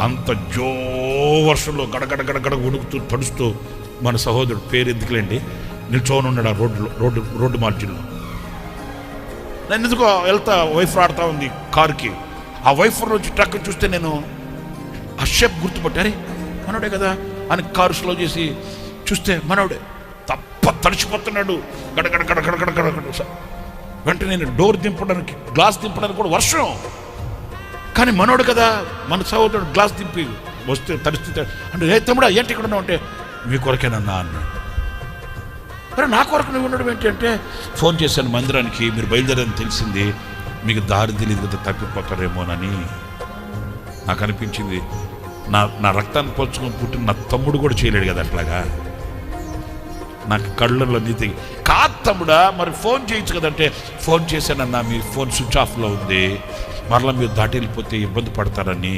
అంత జో వర్షంలో గడగడ గడగడ ఉడుకుతూ తడుస్తూ మన సహోదరుడు పేరు ఎందుకులేండి? నిల్చోని ఉన్నాడు ఆ రోడ్డులో రోడ్డు రోడ్డు మార్జిన్లో. నేను ఎందుకో వెళ్తా వైఫ్ ఆడుతూ ఉంది కారుకి. ఆ వైఫ్ నుంచి ట్రక్ చూస్తే నేను ఆ షేప్ గుర్తుపట్టారే మనోడే కదా అని కారు స్లో చేసి చూస్తే మనోడే తప్ప తడిచిపోతున్నాడు. గడగడ గడగడ గడగడ. వెంటనే నేను డోర్ దింపడానికి గ్లాస్ దింపడానికి కూడా వర్షం. కానీ మనోడు కదా మన సహోదరుడు గ్లాస్ దింపి వస్తే తడిస్తే అంటే ఏ తమ్ముడా ఏంటి ఇక్కడ ఉన్నావు? అంటే మీ కొరకేనన్నా అన్నాడు. మరి నా కొరకు నువ్వు ఉండడం ఏంటంటే ఫోన్ చేశాను మందిరానికి మీరు బయలుదేరని తెలిసింది మీకు దారి తెలియదు కదా తప్పిపోతారేమోనని నాకు అనిపించింది. నా నా రక్తాన్ని పోల్చుకొని పుట్టిన నా తమ్ముడు కూడా చేయలేడు కదా అట్లాగా. నాకు కళ్ళల్లో నీతి కాదు తమ్ముడా మరి ఫోన్ చేయొచ్చు కదంటే ఫోన్ చేశానన్నా మీ ఫోన్ స్విచ్ ఆఫ్లో ఉంది. మరలా మీరు దాటి వెళ్ళిపోతే ఇబ్బంది పడతారని